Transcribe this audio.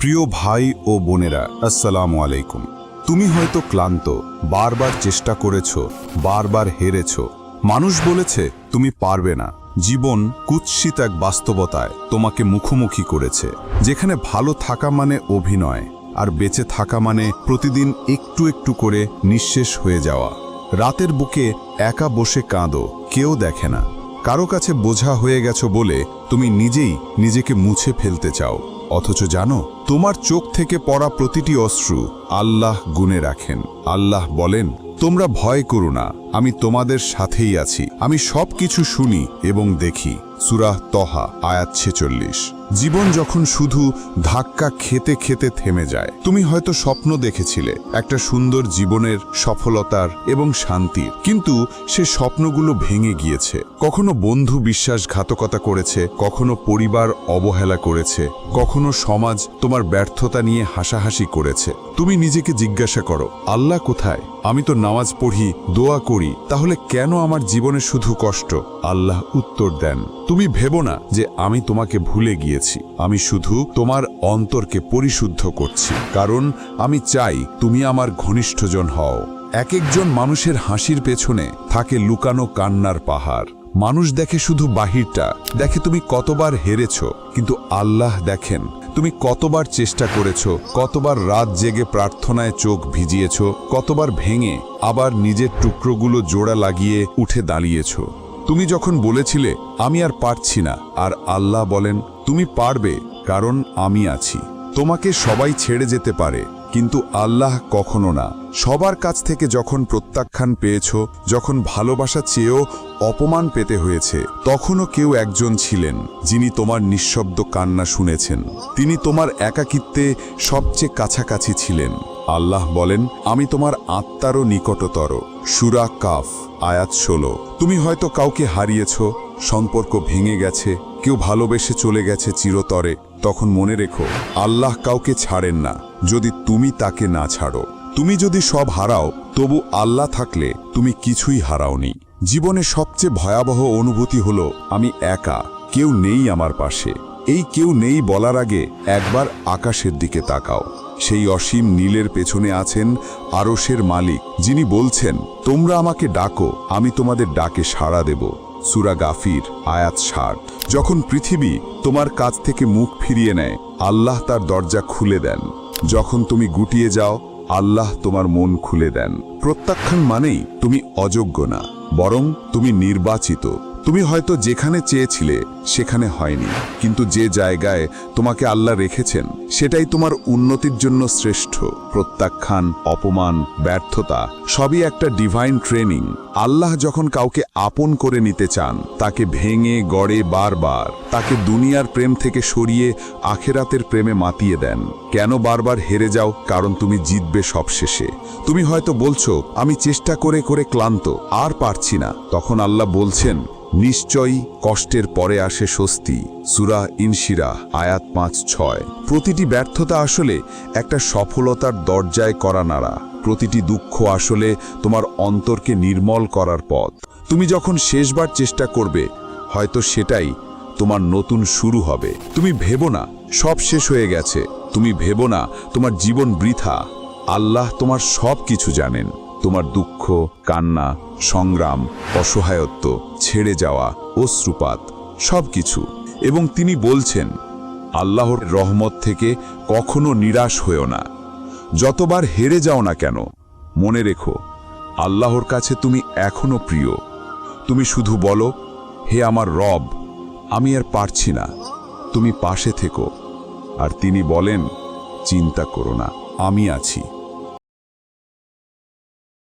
প্রিয় ভাই ও বোনেরা, আসসালামু আলাইকুম। তুমি হয়তো ক্লান্ত, বারবার চেষ্টা করেছ, বারবার হেরেছ। মানুষ বলেছে, তুমি পারবে না। জীবন কুৎসিত এক বাস্তবতায় তোমাকে মুখোমুখি করেছে। যেখানে ভালো থাকা মানে অভিনয়, আর বেঁচে থাকা মানে প্রতিদিন একটু একটু করে নিঃশেষ হয়ে যাওয়া। রাতের বুকে একা বসে কাঁদো, কেউ দেখে না। কারও কাছে বোঝা হয়ে গেছো বলে তুমি নিজেই নিজেকে মুছে ফেলতে চাও। অথচ জানো, তোমার চোখ থেকে পড়া প্রতিটি অশ্রু আল্লাহ গুনে রাখেন। আল্লাহ বলেন, তোমরা ভয় করো না, আমি তোমাদের সাথেই আছি। আমি সব কিছু শুনি এবং দেখি। সুরাহ তহা, আয়াত ছেচল্লিশ। জীবন যখন শুধু ধাক্কা খেতে খেতে থেমে যায়, তুমি হয়তো স্বপ্ন দেখেছিলে একটা সুন্দর জীবনের সফলতার এবং শান্তির। কিন্তু সে স্বপ্নগুলো ভেঙে গিয়েছে। কখনো বন্ধু বিশ্বাসঘাতকতা করেছে, কখনো পরিবার অবহেলা করেছে, কখনো সমাজ তোমার ব্যর্থতা নিয়ে হাসাহাসি করেছে। তুমি নিজেকে জিজ্ঞাসা করো, আল্লাহ কোথায়? আমি তো নামাজ পড়ি, দোয়া করি, তাহলে কেন আমার জীবনে শুধু কষ্ট? আল্লাহ উত্তর দেন, তুমি ভেবো না যে আমি তোমাকে ভুলে গিয়েছি। আমি শুধু তোমার অন্তরকে পরিশুদ্ধ করছি। কারণ আমি চাই তুমি আমার ঘনিষ্ঠজন হও। এক একজন মানুষের হাসির পেছনে থাকে লুকানো কান্নার পাহাড়। মানুষ দেখে শুধু বাহিরটা, দেখে তুমি কতবার হেরেছ, কিন্তু আল্লাহ দেখেন। তুমি কতবার চেষ্টা করেছ, কতবার রাত জেগে প্রার্থনায় চোখ ভিজিয়েছ, কতবার ভেঙে আবার নিজের টুকরোগুলো জোড়া লাগিয়ে উঠে দাঁড়িয়েছ। তুমি যখন বলেছিলে, আমি আর পারছি না, আর আল্লাহ বলেন, তুমি পারবে, কারণ আমি আছি। তোমাকে সবাই ছেড়ে যেতে পারে। কিন্তু আল্লাহ কখনো না। সবার কাছ থেকে যখন প্রত্যাখ্যান পেয়েছ, যখন ভালোবাসা চেয়েও অপমান পেতে হয়েছে, তখনও কেউ একজন ছিলেন যিনি তোমার নিঃশব্দ কান্না শুনেছেন। তিনি তোমার একাকিত্বে সবচেয়ে কাছাকাছি ছিলেন। আল্লাহ বলেন, আমি তোমার আত্মারও নিকটতর। সুরা কাফ, আয়াত ষোলো। তুমি হয়তো কাউকে হারিয়েছ, সম্পর্ক ভেঙে গেছে, কেউ ভালোবেসে চলে গেছে চিরতরে। তখন মনে রেখো, আল্লাহ কাউকে ছাড়েন না। যদি তুমি তাকে না ছাড়ো, তুমি যদি সব হারাও, তবু আল্লাহ থাকলে তুমি কিছুই হারাওনি। জীবনে সবচেয়ে ভয়াবহ অনুভূতি হলো, আমি একা, কেউ নেই আমার পাশে। এই কেউ নেই বলার আগে একবার আকাশের দিকে তাকাও। সেই অসীম নীলের পেছনে আছেন আরশের মালিক, যিনি বলছেন, তোমরা আমাকে ডাকো, আমি তোমাদের ডাকে সাড়া দেব। সুরা গাফির, আয়াত ষাট। যখন পৃথিবী তোমার কাছ থেকে মুখ ফিরিয়ে নেয়, আল্লাহ তার দরজা খুলে দেন। যখন তুমি গুটিয়ে যাও, আল্লাহ তোমার মন খুলে দেন। প্রত্যাখ্যান মানেই তুমি অযোগ্য না, বরং তুমি নির্বাচিত। তুমি হয়তো যেখানে চেয়েছিলে সেখানে হয়নি। কিন্তু যে জায়গায় তোমাকে আল্লাহ রেখেছেন, সেটাই তোমার উন্নতির জন্য শ্রেষ্ঠ। প্রত্যাখ্যান, অপমান, ব্যর্থতা, সবই একটা ডিভাইন ট্রেনিং আল্লাহ যখন কাউকে আপন করে নিতে চান, তাকে ভেঙে, গড়ে বারবার, তাকে দুনিয়ার প্রেম থেকে সরিয়ে আখেরাতের প্রেমে মাতিয়ে দেন। কেন বারবার হেরে যাও? কারণ তুমি জিতবে সবশেষে। তুমি হয়তো বলছো, আমি চেষ্টা করে করে ক্লান্ত, আর পারছি না। তখন আল্লাহ বলছেন, নিশ্চয়ই কষ্টের পরে আসে স্বস্তি, সুরা ইনশিরা আয়াত পাঁচ, ছয়। প্রতিটি ব্যর্থতা আসলে একটা সফলতার দরজায় করা নাড়া। প্রতিটি দুঃখ আসলে তোমার অন্তরকে নির্মল করার পথ। তুমি যখন শেষবার চেষ্টা করবে, হয়তো সেটাই তোমার নতুন শুরু হবে। তুমি ভেবো না, সব শেষ হয়ে গেছে। তুমি ভেবো না, তোমার জীবন বৃথা। আল্লাহ তোমার সব কিছু জানেন। তোমার দুঃখ, কান্না, সংগ্রাম, অসহায়ত্ব, ছেড়ে যাওয়া, অশ্রুপাত। সব কিছু এবং তিনি বলছেন, আল্লাহর রহমত থেকে কখনো নিরাশ হয়েও না। যতবার হেরে যাও না কেন, মনে রেখো, আল্লাহর কাছে তুমি এখনও প্রিয়। তুমি শুধু বলো, হে আমার রব, আমি আর পারছি না। তুমি পাশে থেকো। আর তিনি বলেন, চিন্তা করো না, আমি আছি।